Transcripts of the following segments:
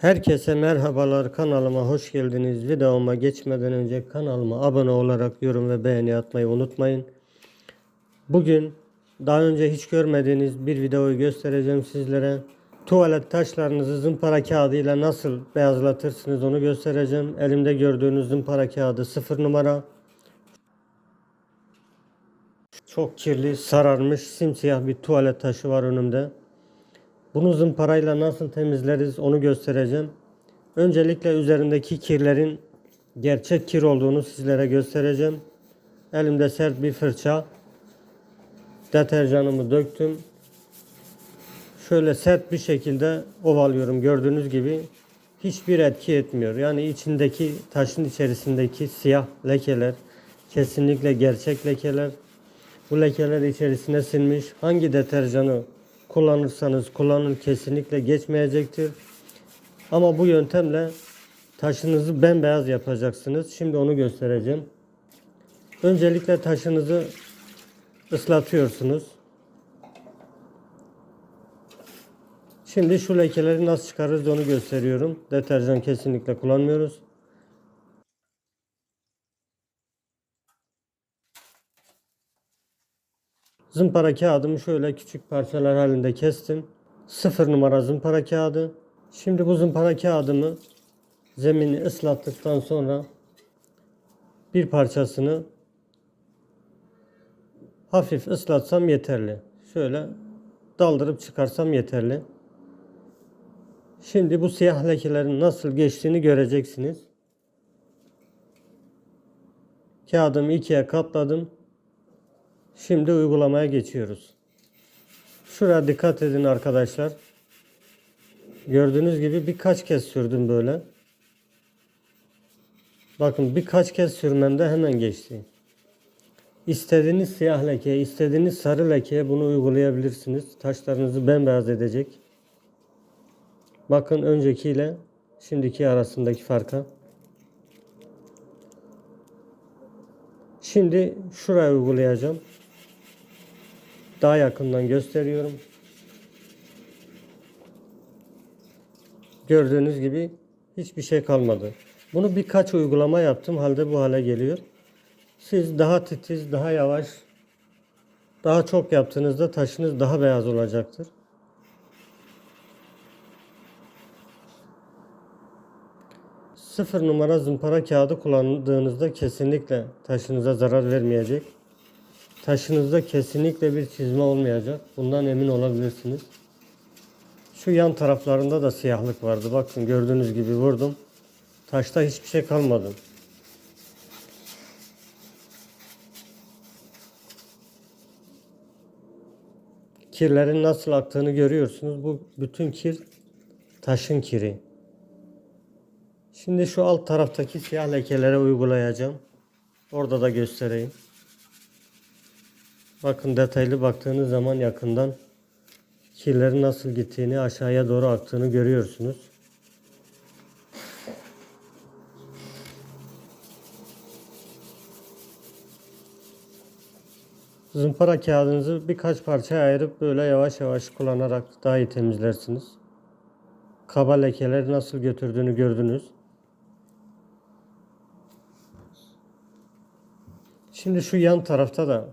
Herkese merhabalar kanalıma hoş geldiniz. Videoma geçmeden önce kanalıma abone olarak yorum ve beğeni atmayı unutmayın. Bugün daha önce hiç görmediğiniz bir videoyu göstereceğim sizlere. Tuvalet taşlarınızı zımpara kağıdıyla nasıl beyazlatırsınız onu göstereceğim. Elimde gördüğünüz zımpara kağıdı 0 numara. Çok kirli, sararmış, simsiyah bir tuvalet taşı var önümde. Bunu zımparayla nasıl temizleriz onu göstereceğim. Öncelikle üzerindeki kirlerin gerçek kir olduğunu sizlere göstereceğim. Elimde sert bir fırça. Deterjanımı döktüm. Şöyle sert bir şekilde ovalıyorum gördüğünüz gibi. Hiçbir etki etmiyor. Yani içindeki taşın içerisindeki siyah lekeler kesinlikle gerçek lekeler. Bu lekeler içerisine sinmiş. Hangi deterjanı kullanırsanız kullanın kesinlikle geçmeyecektir. Ama bu yöntemle taşınızı bembeyaz yapacaksınız. Şimdi onu göstereceğim. Öncelikle taşınızı ıslatıyorsunuz. Şimdi şu lekeleri nasıl çıkarırız onu gösteriyorum. Deterjan kesinlikle kullanmıyoruz. Zımpara kağıdımı şöyle küçük parçalar halinde kestim. Sıfır numara zımpara kağıdı. Şimdi bu zımpara kağıdımı zemini ıslattıktan sonra bir parçasını hafif ıslatsam yeterli. Şöyle daldırıp çıkarsam yeterli. Şimdi bu siyah lekelerin nasıl geçtiğini göreceksiniz. Kağıdımı ikiye katladım. Şimdi uygulamaya geçiyoruz. Şuraya dikkat edin arkadaşlar. Gördüğünüz gibi birkaç kez sürdüm böyle. Bakın birkaç kez sürmemde hemen geçti. İstediğiniz siyah lekeye, istediğiniz sarı lekeye bunu uygulayabilirsiniz. Taşlarınızı bembeyaz edecek. Bakın öncekiyle şimdiki arasındaki farka. Şimdi şuraya uygulayacağım. Daha yakından gösteriyorum. Gördüğünüz gibi hiçbir şey kalmadı. Bunu birkaç uygulama yaptım halde bu hale geliyor. Siz daha titiz, daha yavaş, daha çok yaptığınızda taşınız daha beyaz olacaktır. Sıfır numara zımpara kağıdı kullandığınızda kesinlikle taşınıza zarar vermeyecek. Taşınızda kesinlikle bir çizme olmayacak. Bundan emin olabilirsiniz. Şu yan taraflarında da siyahlık vardı. Bakın gördüğünüz gibi vurdum. Taşta hiçbir şey kalmadı. Kirlerin nasıl aktığını görüyorsunuz. Bu bütün kir taşın kiri. Şimdi şu alt taraftaki siyah lekelere uygulayacağım. Orada da göstereyim. Bakın detaylı baktığınız zaman yakından kirlerin nasıl gittiğini, aşağıya doğru aktığını görüyorsunuz. Zımpara kağıdınızı birkaç parçaya ayırıp böyle yavaş yavaş kullanarak daha iyi temizlersiniz. Kaba lekeleri nasıl götürdüğünü gördünüz. Şimdi şu yan tarafta da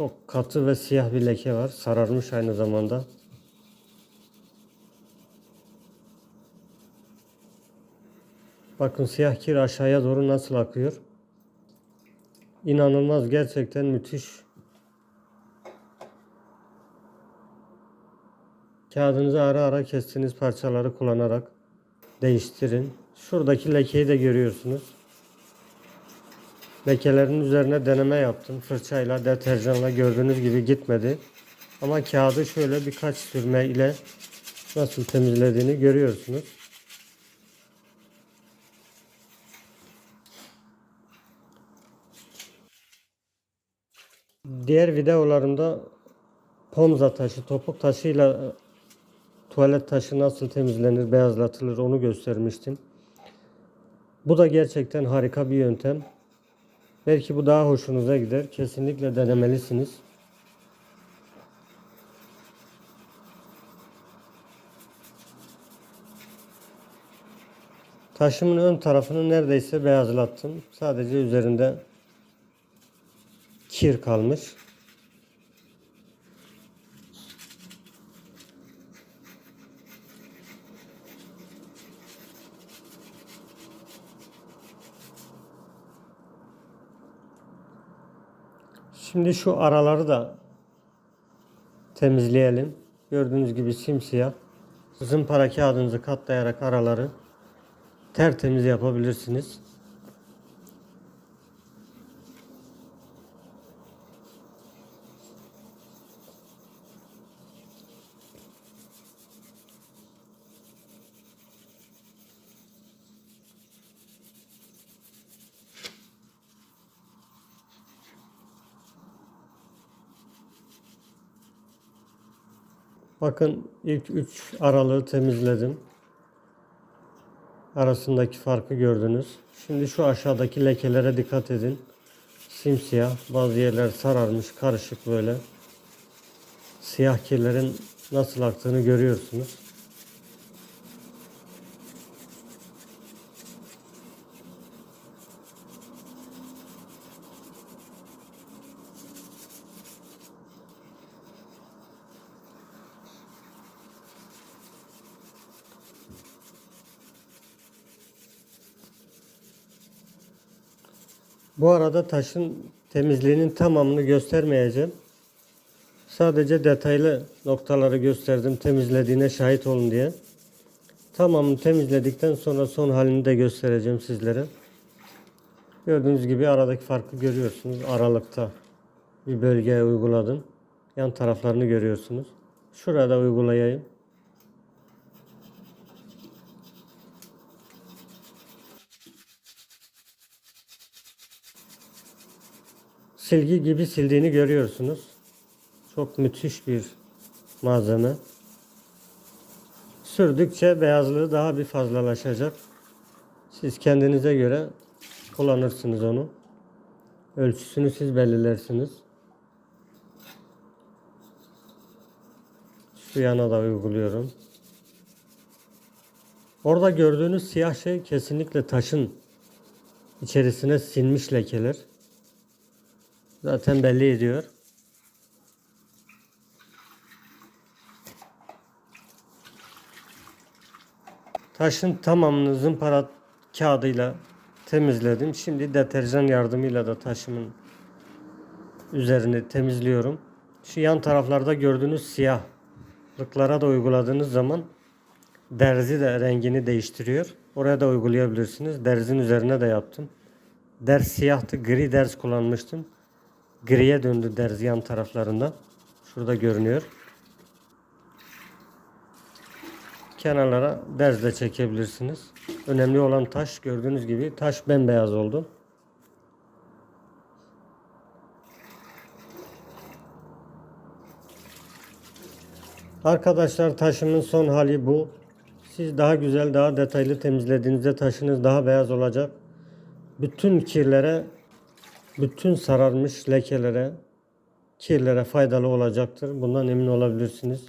çok katı ve siyah bir leke var. Sararmış aynı zamanda. Bakın siyah kir aşağıya doğru nasıl akıyor. İnanılmaz gerçekten müthiş. Kağıdınızı ara ara kestiğiniz parçaları kullanarak değiştirin. Şuradaki lekeyi de görüyorsunuz. Lekelerin üzerine deneme yaptım. Fırçayla, deterjanla gördüğünüz gibi gitmedi. Ama kağıdı şöyle birkaç sürme ile nasıl temizlediğini görüyorsunuz. Diğer videolarımda pomza taşı, topuk taşıyla tuvalet taşı nasıl temizlenir, beyazlatılır onu göstermiştim. Bu da gerçekten harika bir yöntem. Belki bu daha hoşunuza gider. Kesinlikle denemelisiniz. Taşımın ön tarafını neredeyse beyazlattım. Sadece üzerinde kir kalmış. Şimdi şu araları da temizleyelim. Gördüğünüz gibi simsiyah. Zımpara kağıdınızı katlayarak araları tertemiz yapabilirsiniz. Bakın ilk üç aralığı temizledim. Arasındaki farkı gördünüz. Şimdi şu aşağıdaki lekelere dikkat edin. Simsiyah, bazı yerler sararmış, karışık böyle. Siyah kirlerin nasıl aktığını görüyorsunuz. Bu arada taşın temizliğinin tamamını göstermeyeceğim. Sadece detaylı noktaları gösterdim temizlediğine şahit olun diye. Tamamını temizledikten sonra son halini de göstereceğim sizlere. Gördüğünüz gibi aradaki farkı görüyorsunuz. Aralıkta bir bölgeye uyguladım. Yan taraflarını görüyorsunuz. Şurada uygulayayım. Silgi gibi sildiğini görüyorsunuz. Çok müthiş bir malzeme. Sürdükçe beyazlığı daha bir fazlalaşacak. Siz kendinize göre kullanırsınız onu. Ölçüsünü siz belirlersiniz. Şu yana da uyguluyorum. Orada gördüğünüz siyah şey kesinlikle taşın içerisine sinmiş lekeler. Zaten belli ediyor. Taşın tamamını zımpara kağıdıyla temizledim. Şimdi deterjan yardımıyla da taşımın üzerini temizliyorum. Şu yan taraflarda gördüğünüz siyahlıklara da uyguladığınız zaman derzi de rengini değiştiriyor. Oraya da uygulayabilirsiniz. Derzin üzerine de yaptım. Ders siyahtı, gri ders kullanmıştım griye döndü derzi yan taraflarında. Şurada görünüyor. Kenarlara derzle çekebilirsiniz. Önemli olan taş gördüğünüz gibi taş bembeyaz oldu. Arkadaşlar taşımın son hali bu. Siz daha güzel, daha detaylı temizlediğinizde taşınız daha beyaz olacak. Bütün kirlere bütün sararmış lekelere, kirlere faydalı olacaktır. Bundan emin olabilirsiniz.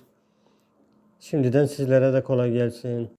Şimdiden sizlere de kolay gelsin.